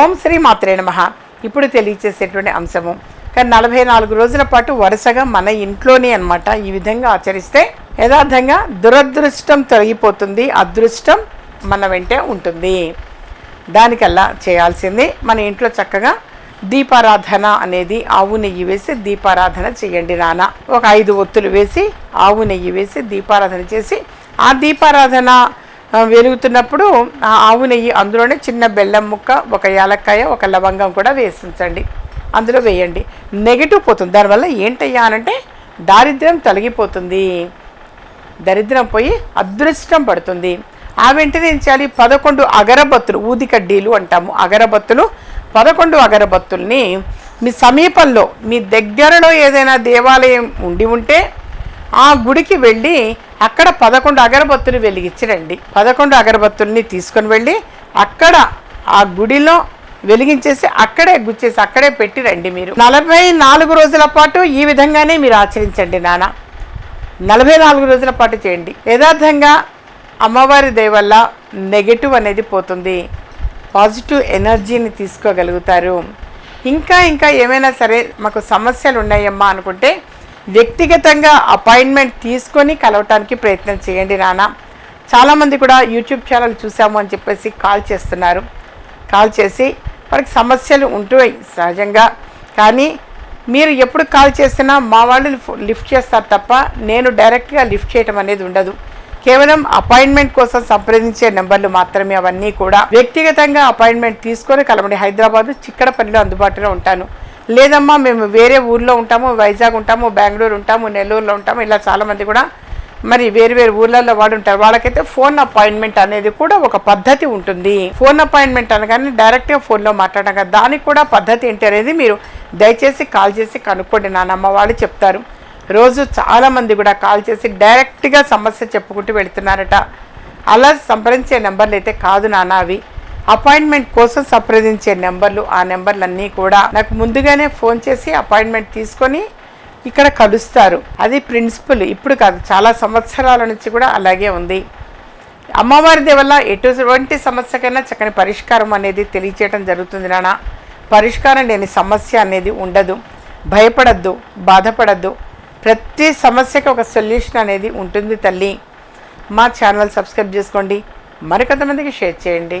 ఓం శ్రీ మాత్రే నమ. ఇప్పుడు తెలియచేసేటువంటి అంశము. కానీ నలభై నాలుగు రోజుల పాటు వరుసగా మన ఇంట్లోనే అనమాట ఈ విధంగా ఆచరిస్తే యథార్థంగా దురదృష్టం తొలగిపోతుంది. అదృష్టం మన వెంటే ఉంటుంది. దానికల్లా చేయాల్సింది మన ఇంట్లో చక్కగా దీపారాధన అనేది ఆవు నెయ్యి వేసి దీపారాధన చేయండి నాన్న. ఒక ఐదు ఒత్తులు వేసి ఆవు నెయ్యి వేసి దీపారాధన చేసి ఆ దీపారాధన వెలుగుతున్నప్పుడు ఆ ఆవు నెయ్యి అందులోనే చిన్న బెల్లం ముక్క ఒక యాలక్కాయ ఒక లవంగం కూడా వేసించండి. అందులో వేయండి. నెగిటివ్ పోతుంది. దానివల్ల ఏంటయ్యా అనంటే దారిద్ర్యం తొలగిపోతుంది. దరిద్రం పోయి అదృష్టం పడుతుంది. ఆ వెంటనే ఏం చేయాలి? పదకొండు అగరబత్తులు ఊది కడ్డీలు అంటాము. అగరబత్తులు పదకొండు అగరబత్తుల్ని మీ సమీపంలో మీ దగ్గరలో ఏదైనా దేవాలయం ఉండి ఉంటే ఆ గుడికి వెళ్ళి అక్కడ పదకొండు అగరబత్తులు వెలిగించరండి. పదకొండు అగరబత్తుల్ని తీసుకొని వెళ్ళి అక్కడ ఆ గుడిలో వెలిగించేసి అక్కడే గుచ్చేసి అక్కడే పెట్టి రండి మీరు. నలభై నాలుగు రోజుల పాటు ఈ విధంగానే మీరు ఆచరించండి నాన్న. నలభై నాలుగు రోజుల పాటు చేయండి. యథార్థంగా అమ్మవారి దయ వల్ల నెగటివ్ అనేది పోతుంది. పాజిటివ్ ఎనర్జీని తీసుకోగలుగుతారు. ఇంకా ఇంకా ఏమైనా సరే మాకు సమస్యలు ఉన్నాయమ్మా అనుకుంటే వ్యక్తిగతంగా అపాయింట్మెంట్ తీసుకొని కలవటానికి ప్రయత్నం చేయండి నాన్న చాలామంది కూడా యూట్యూబ్ ఛానల్ చూసాము అని చెప్పేసి కాల్ చేస్తున్నారు. కాల్ చేసి వారికి సమస్యలు ఉంటాయి సహజంగా. కానీ మీరు ఎప్పుడు కాల్ చేసినా మా వాళ్ళు లిఫ్ట్ చేస్తారు తప్ప నేను డైరెక్ట్గా లిఫ్ట్ చేయటం అనేది ఉండదు. కేవలం అపాయింట్మెంట్ కోసం సంప్రదించే నెంబర్లు మాత్రమే అవన్నీ కూడా. వ్యక్తిగతంగా అపాయింట్మెంట్ తీసుకొని కలవండి. హైదరాబాద్ చిక్కడపల్లిలో అందుబాటులో ఉంటాను. లేదమ్మా మేము వేరే ఊర్లో ఉంటాము వైజాగ్ ఉంటాము బెంగళూరు ఉంటాము నెల్లూరులో ఉంటాము ఇలా చాలామంది కూడా మరి వేరు వేరు ఊర్లలో వాడు ఉంటారు. వాళ్ళకైతే ఫోన్ అపాయింట్మెంట్ అనేది కూడా ఒక పద్ధతి ఉంటుంది. ఫోన్ అపాయింట్మెంట్ అనగానే డైరెక్ట్గా ఫోన్లో మాట్లాడడం కదా. దానికి కూడా పద్ధతి ఏంటి అనేది మీరు దయచేసి కాల్ చేసి కనుక్కోండి నానమ్మ వాళ్ళు చెప్తారు. రోజు చాలామంది కూడా కాల్ చేసి డైరెక్ట్గా సమస్య చెప్పుకుంటూ వెళుతున్నారట. అలా సంప్రదించే నెంబర్లు అయితే కాదు నాన్న అవి. అపాయింట్మెంట్ కోసం సంప్రదించే నెంబర్లు ఆ నెంబర్లన్నీ కూడా నాకు ముందుగానే ఫోన్ చేసి అపాయింట్మెంట్ తీసుకొని ఇక్కడ కలుస్తారు. అది ప్రిన్సిపల్ ఇప్పుడు కాదు చాలా సంవత్సరాల నుంచి కూడా అలాగే ఉంది. అమ్మవారి వల్ల ఎటువంటి సమస్యకైనా చక్కని పరిష్కారం అనేది తెలియచేయడం జరుగుతుంది నాన్న. పరిష్కారం లేని సమస్య అనేది ఉండదు. భయపడద్దు బాధపడద్దు. ప్రతి సమస్యకి ఒక సొల్యూషన్ అనేది ఉంటుంది తల్లి. మా ఛానల్ సబ్స్క్రైబ్ చేసుకోండి. మరికొంతమందికి షేర్ చేయండి.